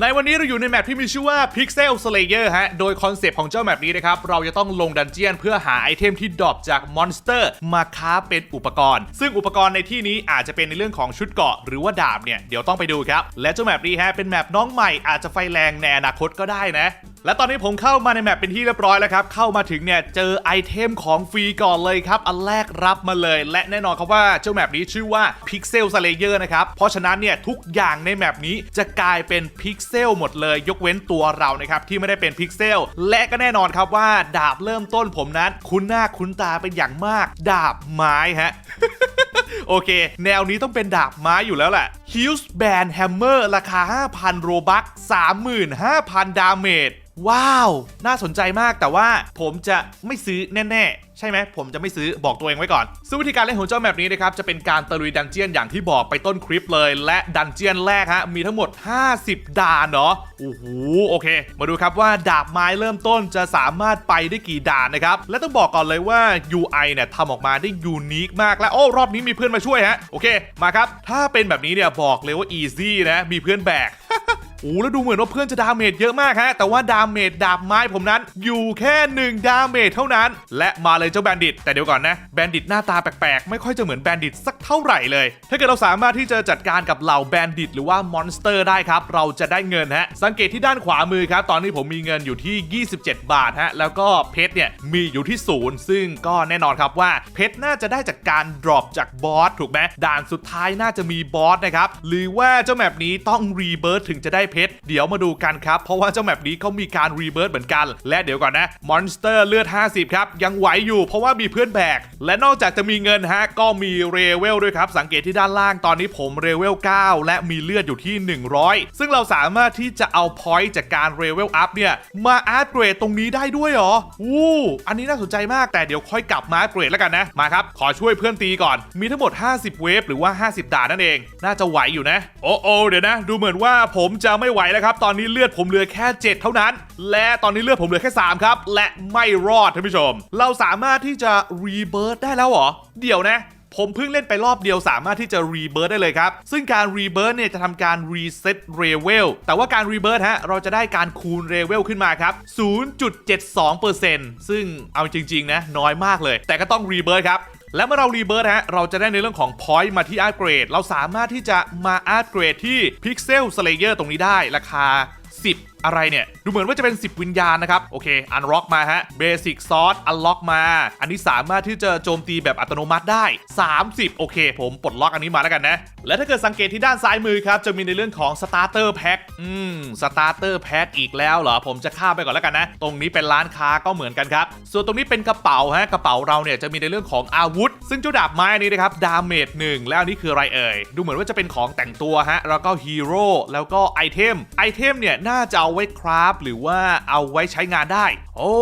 ในวันนี้เราอยู่ในแมปที่มีชื่อว่า Pixel Slayer ฮะ โดยคอนเซปต์ของเจ้าแมปนี้นะครับ เราจะต้องลงดันเจียนเพื่อหาไอเทมที่ดรอปจากมอนสเตอร์มาค้าเป็นอุปกรณ์ ซึ่งอุปกรณ์ในที่นี้อาจจะเป็นในเรื่องของชุดเกาะหรือว่าดาบเนี่ย เดี๋ยวต้องไปดูครับ และเจ้าแมปนี้ฮะเป็นแมปน้องใหม่อาจจะไฟแรงในอนาคตก็ได้นะ และตอนนี้ผมเข้ามาในแมปเป็นที่เรียบร้อยแล้วครับ เข้ามาถึงเนี่ยเจอไอเทมของฟรีก่อนเลยครับ อันแรกรับมาเลย และแน่นอนครับว่าเจ้าแมปนี้ชื่อว่า Pixel Slayer นะครับ เพราะฉะนั้นเนี่ยทุกอย่างในแมปนี้จะกลายเป็นพิกเซลหมดเลย ยกเว้นตัวเรานะครับที่ไม่ได้เป็นพิกเซล และก็แน่นอนครับว่าดาบเริ่มต้นผมนั้นคุ้นหน้าคุ้นตาเป็นอย่างมาก ดาบไม้ฮะโอเค แนวนี้ต้องเป็นดาบไม้อยู่แล้วแหละ Hughes Band Hammer ราคา 5,000 โรบัค35,000 ดาเมจว้าว น่าสนใจมากแต่ว่าผมจะไม่ซื้อแน่ๆ ใช่ไหมผมจะไม่ซื้อบอกตัวเองไว้ก่อน ซึ่งวิธีการเล่นของเจ้าแมปนี้นะครับ จะเป็นการตะลุยดันเจียนอย่างที่บอกไปต้นคลิปเลย และดันเจียนแรกฮะ มีทั้งหมด 50ดานเนาะโอ้โหโอเค มาดูครับว่าดาบไม้เริ่มต้นจะสามารถไปได้กี่ด่านนะครับ และต้องบอกก่อนเลยว่า UI เนี่ยทำออกมาได้ยูนิคมากและโอ้รอบนี้มีเพื่อนมาช่วยฮะโอเค มาครับถ้าเป็นแบบนี้เนี่ยบอกเลยว่า easy นะมีเพื่อนแบก โอ้แล้วดูเหมือนว่าเพื่อนจะดาเมจเยอะมากฮะแต่ว่าดาเมจดาบไม้ผมนั้น อยู่แค่1ดาเมจเท่านั้น และมาเลยเจ้าแบนดิตแต่เดี๋ยวก่อนนะแบนดิตหน้าตาแปลกๆ ไม่ค่อยจะเหมือนแบนดิตสักเท่าไหร่เลย ถ้าเกิดเราสามารถที่จะจัดการกับเหล่าแบนดิตหรือว่ามอนสเตอร์ได้ครับ เราจะได้เงินฮะ สังเกตที่ด้านขวามือครับ ตอนนี้ผมมีเงินอยู่ที่ 27 บาทฮะ แล้วก็เพชรเนี่ยมีอยู่ที่ศูนย์ซึ่งก็แน่นอนครับว่าเพชรน่าจะได้จากการดรอปจากบอสถูกไหมด่านสุดท้ายน่าจะมีบอสนะครับหรือว่าเจ้าแมปนี้ต้องรีเบิร์ถึงจะได้เพชร เดี๋ยวมาดูกันครับ เพราะว่าเจ้าแมปนี้เขามีการรีเบิร์เหมือนกัน และเดี๋ยวก่อนนะ มอนสเตอร์เลือด 50 ครับ ยังไหวอยู่เพราะว่ามีเพื่อนแบก และนอกจากจะมีเงินฮะ ก็มีเรเวลด้วยครับ สังเกตที่ด้านล่างตอนนี้ผมเรเวล 9 และมีเลือดอยู่ที่ 100 ซึ่งเราสามารถที่จะเอาพอยต์จากการเรเวลอัพเนี่ย มาอัปเกรดตรงนี้ได้ด้วยเหรอวู้อันนี้น่าสนใจมากแต่เดี๋ยวค่อยกลับมาอัปเกรดแล้วกันนะมาครับขอช่วยเพื่อนตีก่อนมีทั้งหมด 50 เวฟหรือว่า 50 ด่านนั่นเอง น่าจะไหวอยู่นะ โอ้โอเดี๋ยวนะ ดูเหมือนว่าผมจะไม่ไหวแล้วครับ ตอนนี้เลือดผมเหลือแค่ 7 เท่านั้น และตอนนี้เลือดผมเหลือแค่ 3 ครับ และไม่รอดท่านผู้ชม เราสามารถที่จะรีเบิร์ตได้แล้วเหรอ เดี๋ยวนะผมเพิ่งเล่นไปรอบเดียวสามารถที่จะรีเบิร์ได้เลยครับ ซึ่งการรีเบิร์เนี่ยจะทำการรีเซ็ตเรเวลแต่ว่าการรีเบิร์ฮะเราจะได้การคูณเรเวลขึ้นมาครับ 0.72%ซึ่งเอาจริง ๆ นะ น้อยมากเลย แต่ก็ต้องรีเบิร์ครับ และเมื่อเรารีเบิร์ฮะเราจะได้ในเรื่องของ point มาที่อัปเกรด เราสามารถที่จะมาอัปเกรดที่ Pixel Slayer ตรงนี้ได้ราคา 10อะไรเนี่ย ดูเหมือนว่าจะเป็น 10 วิญญาณนะครับ โอเคอันล็อกมาฮะเบสิกซอสอันล็อกมา อันนี้สามารถที่จะโจมตีแบบอัตโนมัติได้ 30 โอเค ผมปลดล็อกอันนี้มาแล้วกันนะ และถ้าเกิดสังเกตที่ด้านซ้ายมือครับ จะมีในเรื่องของ Starter Pack อืม Starter Pack อีกแล้วเหรอ ผมจะข้ามไปก่อนแล้วกันนะ ตรงนี้เป็นร้านค้าก็เหมือนกันครับ ส่วนตรงนี้เป็นกระเป๋าฮะกระเป๋าเราเนี่ยจะมีในเรื่องของอาวุธ ซึ่งเจ้าดาบไม้นี้นะครับดาเมจหนึ่งแล้วนนี้คืออะไรเอ่ยดูเหมือนว่าจะเป็นของแต่งตัวฮะแล้วก็ฮีโร่แล้วก็ไอเทมไอเทมเนี่ยน่าจะเอาาไว้คราฟหรือว่าเอาไว้ใช้งานได้ โอ้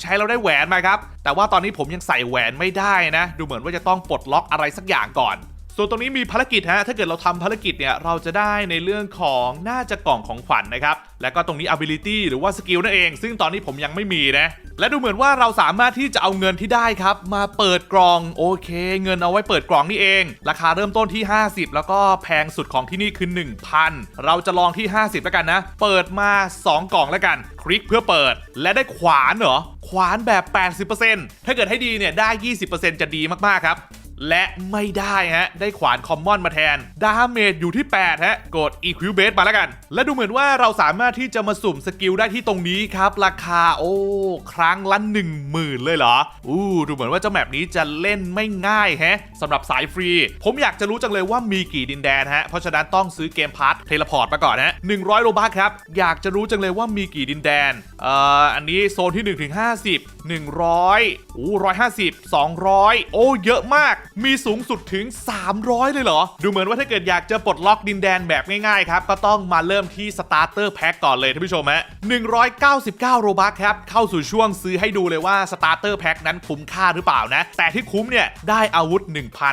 ใช้เราได้แหวนมาครับ แต่ว่าตอนนี้ผมยังใส่แหวนไม่ได้นะ ดูเหมือนว่าจะต้องปลดล็อกอะไรสักอย่างก่อน ส่วนตรงนี้มีภารกิจฮะ ถ้าเกิดเราทำภารกิจเนี่ยเราจะได้ในเรื่องของน่าจะกล่องของขวัญนะครับ แล้วก็ตรงนี้ ability หรือว่าสกิลนั่นเอง ซึ่งตอนนี้ผมยังไม่มีนะ และดูเหมือนว่าเราสามารถที่จะเอาเงินที่ได้ครับ มาเปิดกล่องโอเค เงินเอาไว้เปิดกล่องนี่เอง ราคาเริ่มต้นที่ 50 แล้วก็แพงสุดของที่นี่คือ 1,000 เราจะลองที่ 50แล้วกันนะ เปิดมา 2 กล่องแล้วกัน คลิกเพื่อเปิด และได้ขวานเหรอขวานแบบ 80%ถ้าเกิดให้ดีเนี่ยได้ 20%จะดีมากๆครับ และไม่ได้ฮะ ได้ขวานคอมมอนมาแทน ดาเมจอยู่ที่ 8 ฮะ กด Equip Base มาแล้วกัน และดูเหมือนว่าเราสามารถที่จะมาสุ่มสกิลได้ที่ตรงนี้ครับ ราคาโอ้ ครั้งละ1 0,000เลยเหรอ อู้ดูเหมือนว่าเจ้าแมปนี้จะเล่นไม่ง่ายฮะสำหรับสายฟรี ผมอยากจะรู้จังเลยว่ามีกี่ดินแดนฮะ เพราะฉะนั้นต้องซื้อเกมพาร์ทเทเลพอร์ตมาก่อนฮะ100โลบัคครับ อยากจะรู้จังเลยว่ามีกี่ดินแดน เอ่อ อันนี้โซนที่1ถึง50 100 อู้150 200 โอ้ เยอะมากมีสูงสุดถึง 300 เลยเหรอ ดูเหมือนว่าถ้าเกิดอยากจะปลดล็อกดินแดนแบบง่ายๆครับ ก็ต้องมาเริ่มที่สตาร์เตอร์แพ็กก่อนเลยท่านผู้ชมฮะ199 โรบัคครับ เข้าสู่ช่วงซื้อให้ดูเลยว่าสตาร์เตอร์แพ็กนั้นคุ้มค่าหรือเปล่านะ แต่ที่คุ้มเนี่ย ได้อาวุธ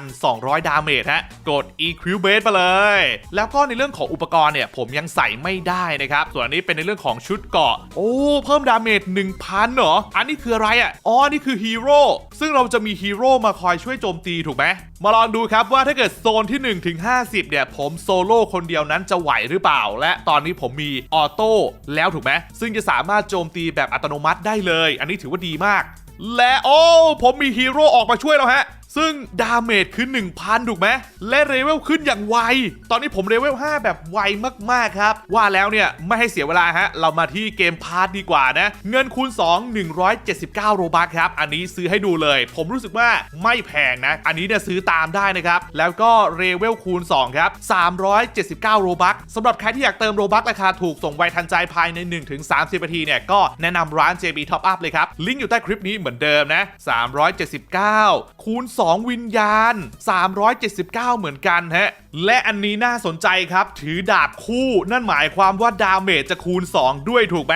1,200 ดาเมจฮะ กด EQ Base ไปเลย แล้วก็ในเรื่องของอุปกรณ์เนี่ยผมยังใส่ไม่ได้นะครับ ส่วนอันนี้เป็นในเรื่องของชุดเกาะ โอ้ เพิ่มดาเมจ1,000เหรอ อันนี้คืออะไรอะ อ๋อ นี่คือฮีโร่ ซึ่งเราจะมีฮีโร่มาคอยช่วยโจมตีถกไหมมาลองดูครับว่าถ้าเกิดโซนที่1ถึง50 เนี่ย ผมโซโล่คนเดียวนั้นจะไหวหรือเปล่า และตอนนี้ผมมีออโต้แล้วถูกไหมซึ่งจะสามารถโจมตีแบบอัตโนมัติได้เลย อันนี้ถือว่าดีมาก และโอ้ผมมีฮีโร่ออกมาช่วยแล้วฮะ ซึ่งดาเมจคือ 1,000 ถูกไหม และเลเวลขึ้นอย่างไว ตอนนี้ผมเลเวล 5 แบบไวมาก ๆ ครับ ว่าแล้วเนี่ย ไม่ให้เสียเวลาฮะ เรามาที่เกมพาร์ทดีกว่านะ เงินคูณ 2 179 โรบัคครับ อันนี้ซื้อให้ดูเลย ผมรู้สึกว่าไม่แพงนะ อันนี้เนี่ยซื้อตามได้นะครับ แล้วก็เลเวลคูณ 2 ครับ 379 โรบัคสำหรับใครที่อยากเติมโรบัคราคาถูกส่งไวทันใจภายใน 1-30นาทีเนี่ยก็แนะนำร้าน JB Top Up เลยครับลิงก์อยู่ใต้คลิปนี้เหมือนเดิมนะ379คูณ2 วิญญาณ 379 เหมือนกันฮะ และอันนี้น่าสนใจครับ ถือดาบคู่นั่นหมายความว่าดาเมจจะคูณ 2 ด้วยถูกไหม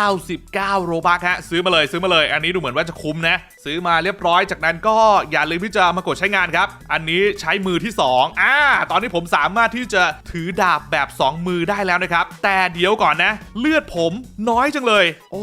399 โรบัคฮะ ซื้อมาเลยซื้อมาเลย อันนี้ดูเหมือนว่าจะคุ้มนะ ซื้อมาเรียบร้อยจากนั้นก็อย่าลืมที่จะมากดใช้งานครับ อันนี้ใช้มือที่ 2อ่าตอนนี้ผมสามารถที่จะถือดาบแบบ 2 มือได้แล้วนะครับ แต่เดี๋ยวก่อนนะ เลือดผมน้อยจังเลย โอ้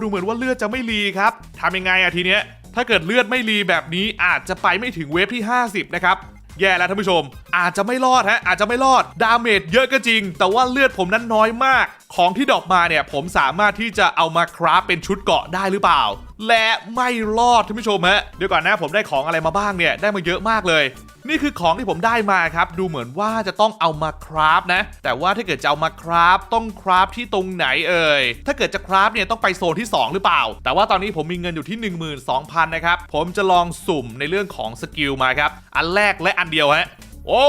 ดูเหมือนว่าเลือดจะไม่รีครับทำยังไงอะทีเนี้ย ถ้าเกิดเลือดไม่รีแบบนี้อาจจะไปไม่ถึงเวฟที่ 50 นะครับ แย่แล้วท่านผู้ชม อาจจะไม่รอดฮะอาจจะไม่รอดดาเมจเยอะก็จริง แต่ว่าเลือดผมนั้นน้อยมาก ของที่ดอกมาเนี่ยผมสามารถที่จะเอามาคราฟเป็นชุดเกาะได้หรือเปล่า และไม่รอดท่านผู้ชมฮะเดี๋ยวก่อนนะผมได้ของอะไรมาบ้างเนี่ยได้มาเยอะมากเลย นี่คือของที่ผมได้มาครับ ดูเหมือนว่าจะต้องเอามาคราฟนะ แต่ว่าถ้าเกิดจะเอามาคราฟต้องคราฟที่ตรงไหนเอ่ยถ้าเกิดจะคราฟเนี่ยต้องไปโซนที่ 2 หรือเปล่า แต่ว่าตอนนี้ผมมีเงินอยู่ที่ 12,000นะครับผมจะลองสุ่มในเรื่องของสกิลมาครับอันแรกและอันเดียวฮะโอ้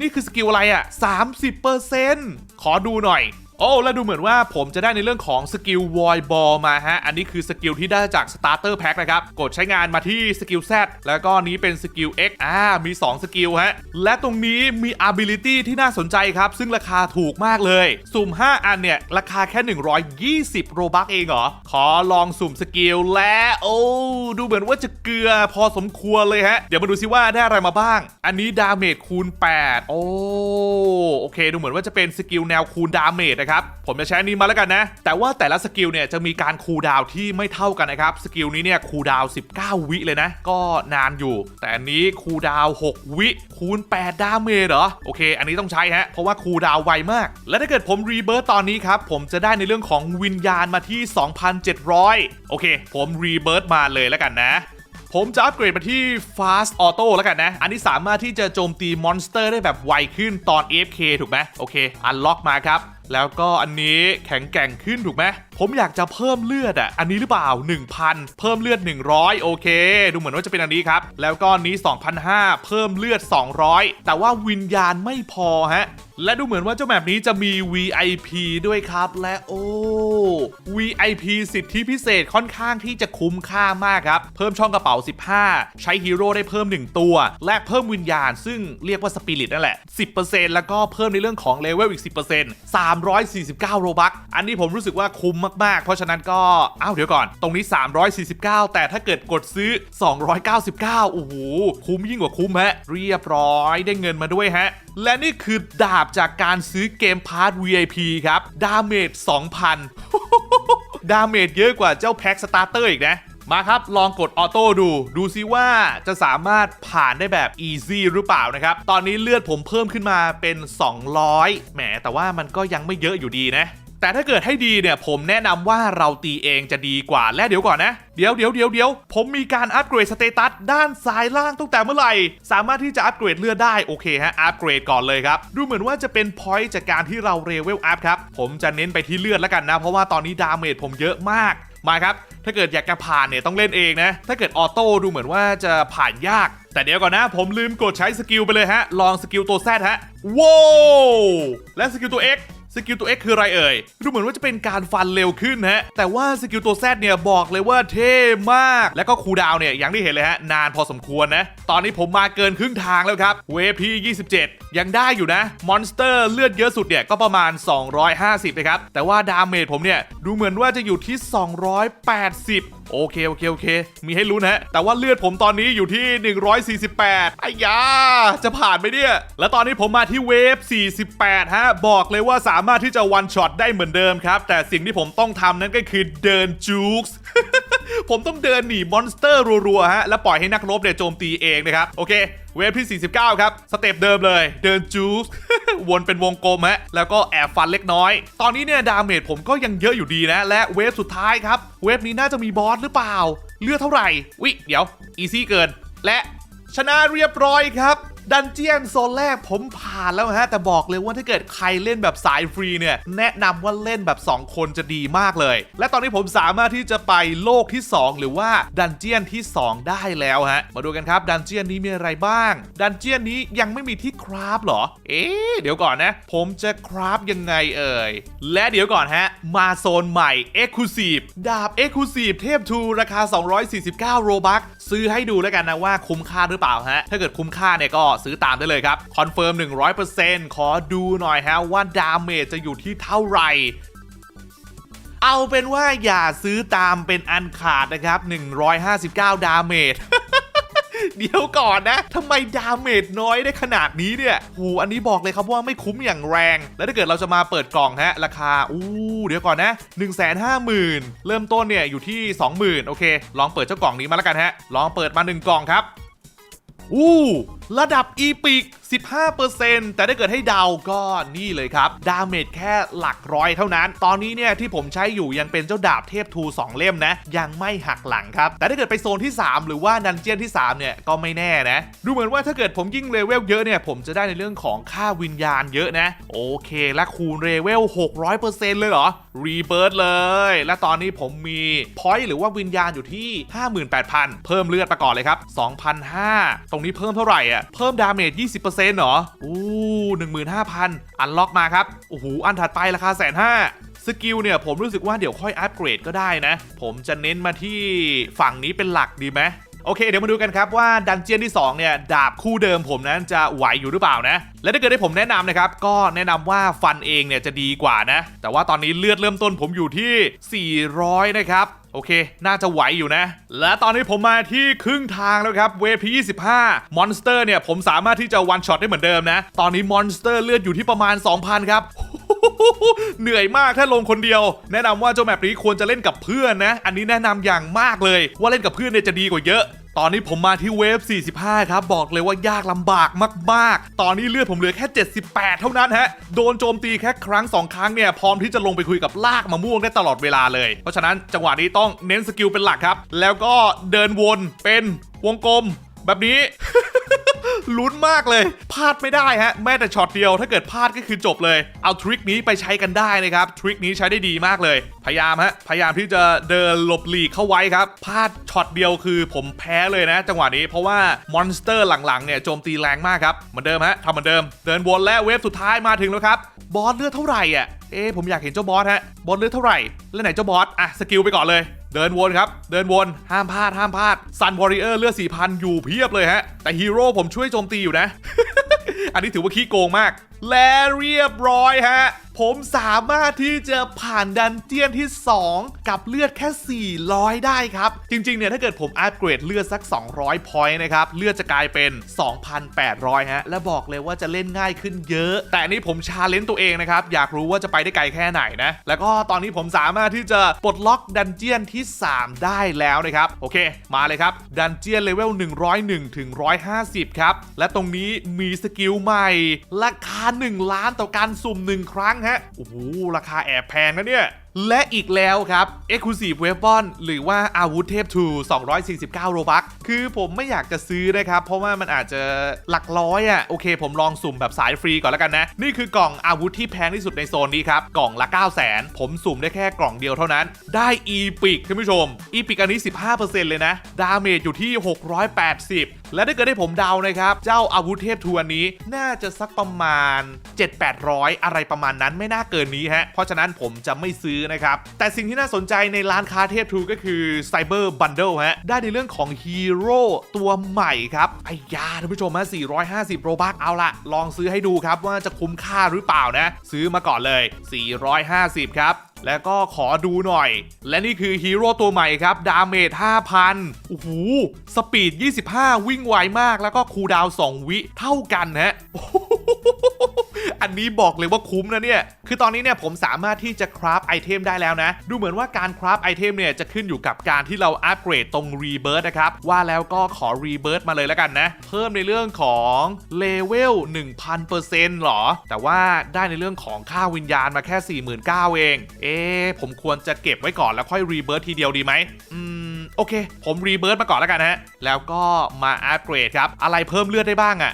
นี่คือสกิลอะไรอะ่ะ 30%ขอดูหน่อย โอ้แล้วดูเหมือนว่าผมจะได้ในเรื่องของสกิลวอยบอลมาฮะ อันนี้คือสกิลที่ได้จากสตาร์เตอร์แพ็คนะครับ กดใช้งานมาที่สกิล Z แล้วก็นี้เป็นสกิล X อ่า มี 2 สกิลฮะ และตรงนี้มี ability ที่น่าสนใจครับ ซึ่งราคาถูกมากเลย สุ่ม 5 อันเนี่ย ราคาแค่ 120 โรบัคเองเหรอ ขอลองสุ่มสกิลและโอ้ดูเหมือนว่าจะเกลือพอสมควรเลยฮะ เดี๋ยวมาดูซิว่าได้อะไรมาบ้าง อันนี้ดาเมจคูณ 8 โอ้โอเค ดูเหมือนว่าจะเป็นสกิลแนวคูณดาเมจนะครับผมจะใช้นี้มาแล้วกันนะ แต่ว่าแต่ละสกิลเนี่ยจะมีการคูลดาวที่ไม่เท่ากันนะครับ สกิลนี้เนี่ยคูลดาว 19 วิเลยนะ ก็นานอยู่ แต่อันนี้คูลดาว 6 วิคูณ 8 ดาเมจเหรอ โอเค อันนี้ต้องใช้ฮะ เพราะว่าคูลดาวไวมาก และถ้าเกิดผมรีเบิร์ตตอนนี้ครับ ผมจะได้ในเรื่องของวิญญาณมาที่ 2,700 โอเค ผมรีเบิร์ตมาเลยแล้วกันนะผมจะอัปเกรดมาที่ Fast Auto แล้วกันนะ อันนี้สามารถที่จะโจมตีมอนสเตอร์ได้แบบไวขึ้นตอน AFK ถูกไหมโอเค อันล็อกมาครับ แล้วก็อันนี้แข็งแกร่งขึ้นถูกไหมผมอยากจะเพิ่มเลือดอะ อันนี้หรือเปล่า 1,000 เพิ่มเลือด 100 โอเค ดูเหมือนว่าจะเป็นอันนี้ครับ แล้วก็อันนี้ 2,500 เพิ่มเลือด 200 แต่ว่าวิญญาณไม่พอฮะ และดูเหมือนว่าเจ้าแบบนี้จะมี VIP ด้วยครับ และโอ้ VIP สิทธิพิเศษค่อนข้างที่จะคุ้มค่ามากครับ เพิ่มช่องกระเป๋า 15 ใช้ฮีโร่ได้เพิ่ม 1 ตัว และเพิ่มวิญญาณ ซึ่งเรียกว่าสปิริตนั่นแหละ 10%แล้วก็เพิ่มในเรื่องของเลเวลอีก 10% 349 โรบัค อันนี้ผมรู้สึกว่าคุ้มมากๆ เพราะฉะนั้นก็อ้าวเดี๋ยวก่อน ตรงนี้ 349 แต่ถ้าเกิดกดซื้อ 299 โอ้โห คุ้มยิ่งกว่าคุ้มฮะ เรียบร้อยได้เงินมาด้วยฮะ และนี่คือดาบจากการซื้อเกมพาร์ท VIP ครับ ดาเมจ 2,000 ดาเมจเยอะกว่าเจ้าแพ็คสตาร์เตอร์อีกนะมาครับ ลองกดออโต้ดู ดูซิว่าจะสามารถผ่านได้แบบ easy หรือเปล่านะครับ ตอนนี้เลือดผมเพิ่มขึ้นมาเป็น 200 แหม แต่ว่ามันก็ยังไม่เยอะอยู่ดีนะ แต่ถ้าเกิดให้ดีเนี่ยผมแนะนำว่าเราตีเองจะดีกว่าและเดี๋ยวก่อนนะ เดี๋ยวเดี๋ยวเดี๋ยวเดี๋ยวผมมีการอัปเกรดสเตตัสด้านซ้ายล่างตั้งแต่เมื่อไหร่ สามารถที่จะอัปเกรดเลือดได้โอเคฮะอัปเกรดก่อนเลยครับ ดูเหมือนว่าจะเป็นพอยต์จากการที่เราเรเวลอัพครับผมจะเน้นไปที่เลือดแล้วกันนะ เพราะว่าตอนนี้ดาเมจผมเยอะมากมาครับ ถ้าเกิดอยากจะผ่านเนี่ยต้องเล่นเองนะ ถ้าเกิดออโต้ดูเหมือนว่าจะผ่านยาก แต่เดี๋ยวก่อนนะ ผมลืมกดใช้สกิลไปเลยฮะ ลองสกิลตัว Z ฮะว้าวและสกิลตัว X สกิลตัว X คืออะไรเอ่ย ดูเหมือนว่าจะเป็นการฟันเร็วขึ้นฮะ แต่ว่าสกิลตัว Z เนี่ยบอกเลยว่าเท่มาก แล้วก็คูดาวเนี่ยอย่างที่เห็นเลยฮะ นานพอสมควรนะ ตอนนี้ผมมาเกินครึ่งทางแล้วครับ เวพี27 ยังได้อยู่นะ มอนสเตอร์เลือดเยอะสุดเนี่ยก็ประมาณ 250นะครับ แต่ว่าดาเมจผมเนี่ยดูเหมือนว่าจะอยู่ที่ 280โอเค โอเค โอเค มีให้รู้นะฮะ แต่ว่าเลือดผมตอนนี้อยู่ที่ 148ไอ้ยา จะผ่านไหมเนี่ย แล้วตอนนี้ผมมาที่เวฟ 48 ฮะ บอกเลยว่าสามารถที่จะวันช็อตได้เหมือนเดิมครับ แต่สิ่งที่ผมต้องทำนั่นก็คือเดินจูกส์ผมต้องเดินหนีมอนสเตอร์รัวๆฮะ แล้วปล่อยให้นักรบเนี่ยโจมตีเองนะครับ โอเคเวฟที่ 49 ครับ สเต็ปเดิมเลย เดินจูสวนเป็นวงกลมฮะ แล้วก็แอบฟันเล็กน้อย ตอนนี้เนี่ย ดาเมจผมก็ยังเยอะอยู่ดีนะ และเวฟสุดท้ายครับ เวฟนี้น่าจะมีบอสหรือเปล่า เลือดเท่าไหร่ วิเดี๋ยว อีซี่เกิน และชนะเรียบร้อยครับ ดันเจียนโซนแรกผมผ่านแล้วฮะ แต่บอกเลยว่าถ้าเกิดใครเล่นแบบสายฟรีเนี่ย แนะนำว่าเล่นแบบ 2 คนจะดีมากเลย และตอนนี้ผมสามารถที่จะไปโลกที่ 2 หรือว่าดันเจียนที่ 2 ได้แล้วฮะ มาดูกันครับ ดันเจียนนี้มีอะไรบ้าง ดันเจียนนี้ยังไม่มีที่คราฟหรอ เอ๊เดี๋ยวก่อนนะ ผมจะคราฟยังไงเอ่ย และเดี๋ยวก่อนฮะ มาโซนใหม่ Exclusive ดาบ Exclusive เทพทูราคา 249 โรบัคซื้อให้ดูแล้วกันนะว่าคุ้มค่าหรือเปล่าฮะ ถ้าเกิดคุ้มค่าเนี่ยก็ซื้อตามได้เลยครับคอนเฟิร์ม100%ขอดูหน่อยฮะว่าดาเมจจะอยู่ที่เท่าไหร่เอาเป็นว่าอย่าซื้อตามเป็นอันขาดนะครับ 159 ดาเมจ เดี๋ยวก่อนนะทำไมดาเมจน้อยได้ขนาดนี้เนี่ยหูอันนี้บอกเลยครับว่าไม่คุ้มอย่างแรง แล้วถ้าเกิดเราจะมาเปิดกล่องฮะ ราคา อู้ เดี๋ยวก่อนนะ 1 5 0 0 0 0 เริ่มต้นเนี่ยอยู่ที่ 20,000 โอเค ลองเปิดเจ้ากล่องนี้มาแล้วกันฮะ ลองเปิดมา 1 กล่องครับ อู้ ระดับอีพิก 15%แต่ถ้าเกิดให้เดาก็นี่เลยครับ ดาเมจแค่หลักร้อยเท่านั้น ตอนนี้เนี่ยที่ผมใช้อยู่ยังเป็นเจ้าดาบเทพทู 2 เล่มนะ ยังไม่หักหลังครับ แต่ถ้าเกิดไปโซนที่ 3 หรือว่าดันเจียนที่ 3 เนี่ย ก็ไม่แน่นะ ดูเหมือนว่าถ้าเกิดผมยิ่งเลเวลเยอะเนี่ย ผมจะได้ในเรื่องของค่าวิญญาณเยอะนะ โอเค และคูณเลเวล 600%เลยเหรอรีเบิร์ดเลย และตอนนี้ผมมีพอยต์หรือว่าวิญญาณอยู่ที่ 58,000 เพิ่มเลือดไปก่อนเลยครับ2,500ตรงนี้เพิ่มเท่าไหร่อะเพิ่มดาเมจ 20%เหรออู้15,000อันล็อกมาครับ โอ้โห อันถัดไปราคาแสนห้าสกิลเนี่ยผมรู้สึกว่าเดี๋ยวค่อยอัปเกรดก็ได้นะ ผมจะเน้นมาที่ฝั่งนี้เป็นหลักดีไหมโอเค เดี๋ยวมาดูกันครับว่าดันเจียนที่ 2 เนี่ย ดาบคู่เดิมผมนั้นจะไหวอยู่หรือเปล่านะ และถ้าเกิดให้ผมแนะนำนะครับ ก็แนะนำว่าฟันเองเนี่ยจะดีกว่านะ แต่ว่าตอนนี้เลือดเริ่มต้นผมอยู่ที่ 400 นะครับโอเค น่าจะไหวอยู่นะ และตอนนี้ผมมาที่ครึ่งทางแล้วครับ เวฟพี25 มอนสเตอร์เนี่ย ผมสามารถที่จะวันช็อตได้เหมือนเดิมนะ ตอนนี้มอนสเตอร์เลือดอยู่ที่ประมาณ 2,000 ครับ เหนื่อยมากถ้าลงคนเดียว แนะนำว่าเจ้าแมปนี้ควรจะเล่นกับเพื่อนนะ อันนี้แนะนำอย่างมากเลย ว่าเล่นกับเพื่อนเนี่ยจะดีกว่าเยอะ ตอนนี้ผมมาที่เวฟ 45 ครับ บอกเลยว่ายากลำบากมาก ๆ ตอนนี้เลือดผมเหลือแค่ 78 เท่านั้นฮะ โดนโจมตีแค่ครั้ง 2 ครั้งเนี่ย พร้อมที่จะลงไปคุยกับลากมะม่วงได้ตลอดเวลาเลย เพราะฉะนั้นจังหวะนี้ต้องเน้นสกิลเป็นหลักครับ แล้วก็เดินวนเป็นวงกลมแบบนี้ ลุ้นมากเลยพลาดไม่ได้ฮะแม้แต่ช็อตเดียวถ้าเกิดพลาดก็คือจบเลย เอาทริคนี้ไปใช้กันได้นะครับทริคนี้ใช้ได้ดีมากเลย พยายามฮะพยายามที่จะเดินหลบหลีกเข้าไว้ครับพลาดช็อตเดียวคือผมแพ้เลยนะ จังหวะนี้เพราะว่ามอนสเตอร์หลังๆเนี่ยโจมตีแรงมากครับเหมือนเดิมฮะทำเหมือนเดิม เดินวนและเวฟสุดท้ายมาถึงแล้วครับบอสเลือดเท่าไหร่อะเอ๊ผมอยากเห็นเจ้าบอสฮะบอสเลือดเท่าไหร่แล้วไหนเจ้าบอสอะสกิลไปก่อนเลย เดินวนครับ เดินวนห้ามพลาดห้ามพลาดซันวอริเออร์เลือดสี่พันอยู่เพียบเลยฮะ แต่ฮีโร่ผมช่วยโจมตีอยู่นะ อันนี้ถือว่าขี้โกงมาก และเรียบร้อยฮะ ผมสามารถที่จะผ่านดันเจียนที่ 2 กับเลือดแค่ 400 ได้ครับ จริง ๆ เนี่ย ถ้าเกิดผมอัปเกรดเลือดสัก 200 พอยต์นะครับ เลือดจะกลายเป็น 2,800 ฮะ และบอกเลยว่าจะเล่นง่ายขึ้นเยอะ แต่อันนี้ผมชาเลนจ์ตัวเองนะครับ อยากรู้ว่าจะไปได้ไกลแค่ไหนนะ แล้วก็ตอนนี้ผมสามารถที่จะปลดล็อกดันเจียนที่ 3 ได้แล้วนะครับ โอเค มาเลยครับดันเจียนเลเวล101ถึง150 ครับ และตรงนี้มีสกิลใหม่ราคา1 ล้านต่อการสุ่ม 1 ครั้งฮะ โอ้โห ราคาแอบแพงนะเนี่ย และอีกแล้วครับ Exclusive Weapon หรือว่าอาวุธเทพทู249 โรบัคคือผมไม่อยากจะซื้อนะครับ เพราะว่ามันอาจจะหลักร้อยอะ่ะ โอเค ผมลองสุ่มแบบสายฟรีก่อนแล้วกันนะ นี่คือกล่องอาวุธที่แพงที่สุดในโซนนี้ครับ กล่องละ 9 0 0 0 0 0 ผมสุ่มได้แค่กล่องเดียวเท่านั้น ได้อีพิกท่านผู้ชมอีพิกอันนี้ 15%เลยนะ ดาเมจอยู่ที่ 680 และถ้าเกิดให้ผมเดานะครับ เจ้าอาวุธเทพทูอันนี้น่าจะสักประมาณ 7-800 อะไรประมาณนั้นไม่น่าเกินนี้ฮะ เพราะฉะนั้นผมจะไม่ซื้อนะครับ แต่สิ่งที่น่าสนใจในร้านค้าเทพทูก็คือ Cyber Bundle ฮะ ได้ในเรื่องของฮีโร่ตัวใหม่ครับไอ้ยาท่านผู้ชมฮะ 450 โรบักเอาละลองซื้อให้ดูครับว่าจะคุ้มค่าหรือเปล่านะ ซื้อมาก่อนเลย 450 ครับ แล้วก็ขอดูหน่อย และนี่คือฮีโร่ตัวใหม่ครับ ดาเมจ 5,000 โอ้โห สปีด 25 วิ่งไวมาก แล้วก็คูลดาวน์2วิเท่ากันฮะ อันนี้บอกเลยว่าคุ้มนะเนี่ย คือตอนนี้เนี่ยผมสามารถที่จะคราฟไอเทมได้แล้วนะ ดูเหมือนว่าการคราฟไอเทมเนี่ยจะขึ้นอยู่กับการที่เราอัปเกรดตรงรีเบิร์นะครับ ว่าแล้วก็ขอรีเบิร์มาเลยแล้วกันนะ เพิ่มในเรื่องของเลเวล1000%หรอ แต่ว่าได้ในเรื่องของค่าวิญญาณมาแค่ 49,000เอง เอ๊ผมควรจะเก็บไว้ก่อนแล้วค่อยรีเบิร์ทีเดียวดีไหมอืมโอเค ผมรีเบิร์มาก่อนแล้วกันฮะ แล้วก็มาอัปเกรดครับ อะไรเพิ่มเลือดได้บ้างอะ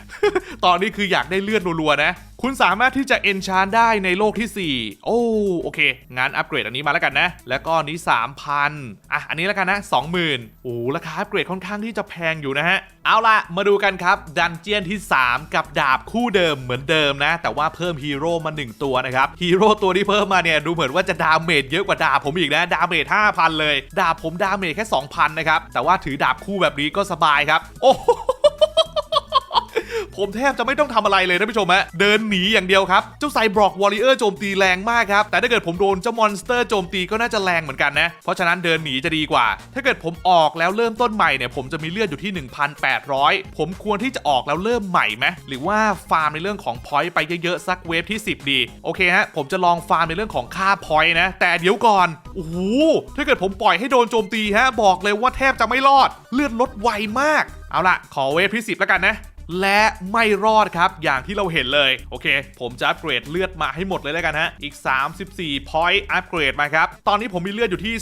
ตอนนี้คืออยากได้เลือดรัวๆนะ คุณสามารถที่จะเอนชานได้ในโลกที่ 4 โอ้โอเค งานอัปเกรดอันนี้มาแล้วกันนะ แล้วก็นนี้ 3,000 อะ อันนี้แล้วกันนะ 20,000 โอ้ราคาอัปเกรดค่อนข้างที่จะแพงอยู่นะฮะ เอาล่ะ มาดูกันครับ ดันเจียนที่ 3 กับดาบคู่เดิมเหมือนเดิมนะ แต่ว่าเพิ่มฮีโร่มา 1 ตัวนะครับ ฮีโร่ตัวที่เพิ่มมาเนี่ย ดูเหมือนว่าจะดาเมจเยอะกว่าดาบผมอีกนะ ดาเมจ5,000 เลย ดาบผมดาเมจแค่ 2,000 นะครับ แต่ว่าถือดาบคู่แบบนี้ก็สบายครับ โอ้ ผมแทบจะไม่ต้องทำอะไรเลยท่านผู้ชมฮะเดินหนีอย่างเดียวครับ เจ้าไซบรอกวอริเออร์โจมตีแรงมากครับ แต่ถ้าเกิดผมโดนเจ้ามอนสเตอร์โจมตีก็น่าจะแรงเหมือนกันนะ เพราะฉะนั้นเดินหนีจะดีกว่า ถ้าเกิดผมออกแล้วเริ่มต้นใหม่เนี่ยผมจะมีเลือดอยู่ที่ 1,800 ผมควรที่จะออกแล้วเริ่มใหม่ไหมหรือว่าฟาร์มในเรื่องของพอยต์ไปเยอะๆสักเวฟที่ 10 ดีโอเคฮะผมจะลองฟาร์มในเรื่องของค่าพอยต์นะ แต่เดี๋ยวก่อนโอ้โหถ้าเกิดผมปล่อยให้โดนโจมตีฮะบอกเลยว่าแทบจะไม่รอด เลือดลดไวมาก เอาล่ะขอเวฟที่10แล้วกันนะ และไม่รอดครับอย่างที่เราเห็นเลย โอเค ผมจะอัปเกรดเลือดมาให้หมดเลยแล้วกันฮะ อีก 34 point อัปเกรดมาครับ ตอนนี้ผมมีเลือดอยู่ที่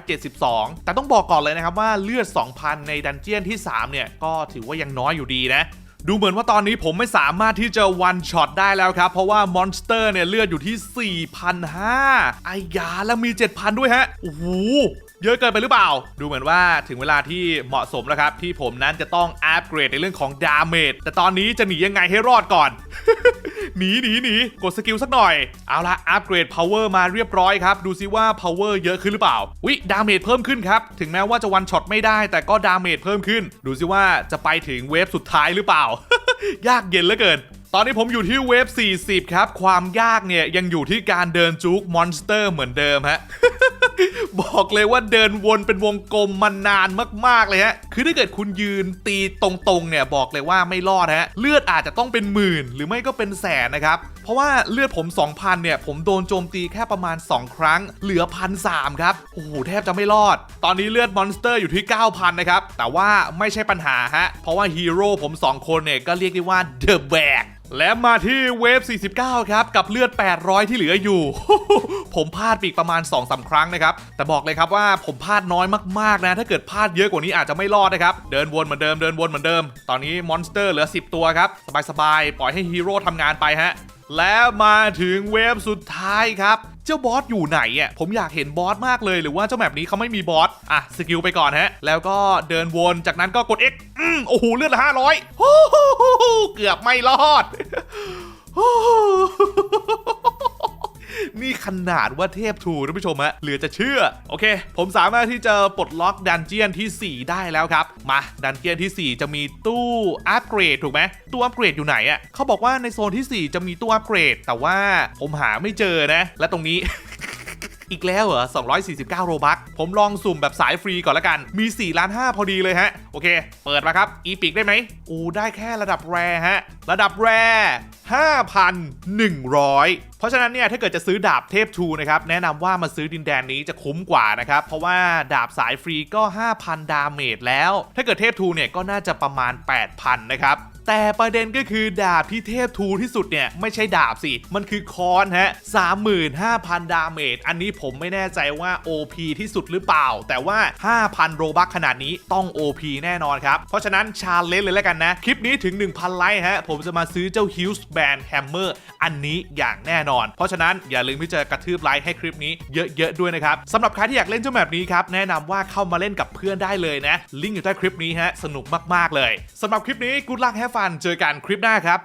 2,272 แต่ต้องบอกก่อนเลยนะครับว่าเลือด 2,000 ในดันเจียนที่ 3 เนี่ย ก็ถือว่ายังน้อยอยู่ดีนะดูเหมือนว่าตอนนี้ผมไม่สามารถที่จะวันช็อตได้แล้วครับ เพราะว่ามอนสเตอร์เนี่ยเลือดอยู่ที่ 4,500ไอ้ยาแล้วมี 7,000 ด้วยฮะ โอ้โห เยอะเกินไปหรือเปล่า ดูเหมือนว่าถึงเวลาที่เหมาะสมแล้วครับ ที่ผมนั้นจะต้องอัปเกรดในเรื่องของดาเมจแต่ตอนนี้จะหนียังไงให้รอดก่อน หนีหนีหนีกดสกิลสักหน่อย เอาละอัปเกรด power มาเรียบร้อยครับ ดูซิว่า power เยอะขึ้นหรือเปล่าวิดาเมจเพิ่มขึ้นครับ ถึงแม้ว่าจะวันช็อตไม่ได้ แต่ก็ดาเมจเพิ่มขึ้น ดูซิว่าจะไปถึงเวฟสุดท้ายหรือเปล่า ยากเย็นเหลือเกิน ตอนนี้ผมอยู่ที่เวฟ 40 ครับ ความยากเนี่ยยังอยู่ที่การเดินจุกมอนสเตอร์เหมือนเดิมฮะ บอกเลยว่าเดินวนเป็นวงกลมมานานมาก ๆ เลยฮะ คือถ้าเกิดคุณยืนตีตรงๆเนี่ยบอกเลยว่าไม่รอดฮะ เลือดอาจจะต้องเป็นหมื่นหรือไม่ก็เป็นแสนนะครับ เพราะว่าเลือดผม 2,000 เนี่ย ผมโดนโจมตีแค่ประมาณ 2 ครั้ง เหลือพันสครับ โอ้โหแทบจะไม่รอด ตอนนี้เลือดมอนสเตอร์อยู่ที่ 9,000 นะครับ แต่ว่าไม่ใช่ปัญหาฮะ เพราะว่าฮีโร่ผม 2 คนเนี่ยก็เรียกได้ว่าเดอะแบก และมาที่เวฟ 49 ครับ กับเลือด 800 ที่เหลืออยู่ ผมพลาดปีกประมาณ 2-3 ครั้งนะครับ แต่บอกเลยครับว่าผมพลาดน้อยมาก ๆ นะ ถ้าเกิดพลาดเยอะกว่านี้อาจจะไม่รอดนะครับ เดินวนเหมือนเดิม เดินวนเหมือนเดิม ตอนนี้มอนสเตอร์เหลือ 10 ตัวครับ สบาย ๆ ปล่อยให้ฮีโร่ทำงานไปฮะ แล้วมาถึงเวฟสุดท้ายครับเจ้าบอสอยู่ไหนอะผมอยากเห็นบอสมากเลยหรือว่าเจ้าแมปนี้เขาไม่มีบอสอะสกิลไปก่อนฮะ แล้วก็เดินวนจากนั้นก็กด X อืมโอ้โหเลือดละห้าร้อยเกือบไม่รอด ขนาดว่าเทพทูท่านผู้ชมฮะเหลือจะเชื่อ โอเค ผมสามารถที่จะปลดล็อกดันเจียนที่ 4 ได้แล้วครับ มาดันเจียนที่ 4 จะมีตู้อัปเกรดถูกไหมตู้อัปเกรดอยู่ไหนอะ่ะเขาบอกว่าในโซนที่ 4 จะมีตู้อัปเกรด แต่ว่าผมหาไม่เจอนะ และตรงนี้ อีกแล้วเหรอ 249 โรบัคผมลองสุ่มแบบสายฟรีก่อนละกัน มี4ล้าน5พอดีเลยฮะ โอเค เปิดมาครับ อีพิกได้ไหมอูได้แค่ระดับแรฮะ ระดับแร5,100 เพราะฉะนั้นเนี่ยถ้าเกิดจะซื้อดาบเทพทูนะครับแนะนำว่ามาซื้อดินแดนนี้จะคุ้มกว่านะครับเพราะว่าดาบสายฟรีก็ 5,000 ดาเมจแล้ว ถ้าเกิดเทพทูเนี่ยก็น่าจะประมาณ 8,000 นะครับ แต่ประเด็นก็คือดาบที่เทพทูที่สุดเนี่ย ไม่ใช่ดาบสิ มันคือคอนฮะ 35,000 ดาเมจ อันนี้ผมไม่แน่ใจว่า OP ที่สุดหรือเปล่า แต่ว่า 5,000 โรบัคขนาดนี้ต้อง OP แน่นอนครับ เพราะฉะนั้นชาเลนจ์เลยแล้วกันนะ คลิปนี้ถึง 1,000 ไลค์ฮะ ผมจะมาซื้อเจ้า Hughes Band Hammer อันนี้อย่างแน่นอน เพราะฉะนั้นอย่าลืมที่จะกระทืบไลค์ให้คลิปนี้เยอะๆด้วยนะครับสำหรับใครที่อยากเล่นเจ้าแบบนี้ครับแนะนำว่าเข้ามาเล่นกับเพื่อนได้เลยนะลิงก์อยู่ใต้คลิปนี้ฮะสนุกมากๆเลยสำหรับคลิปนี้กูดลักแฮฟันเจอกันคลิปหน้าครับ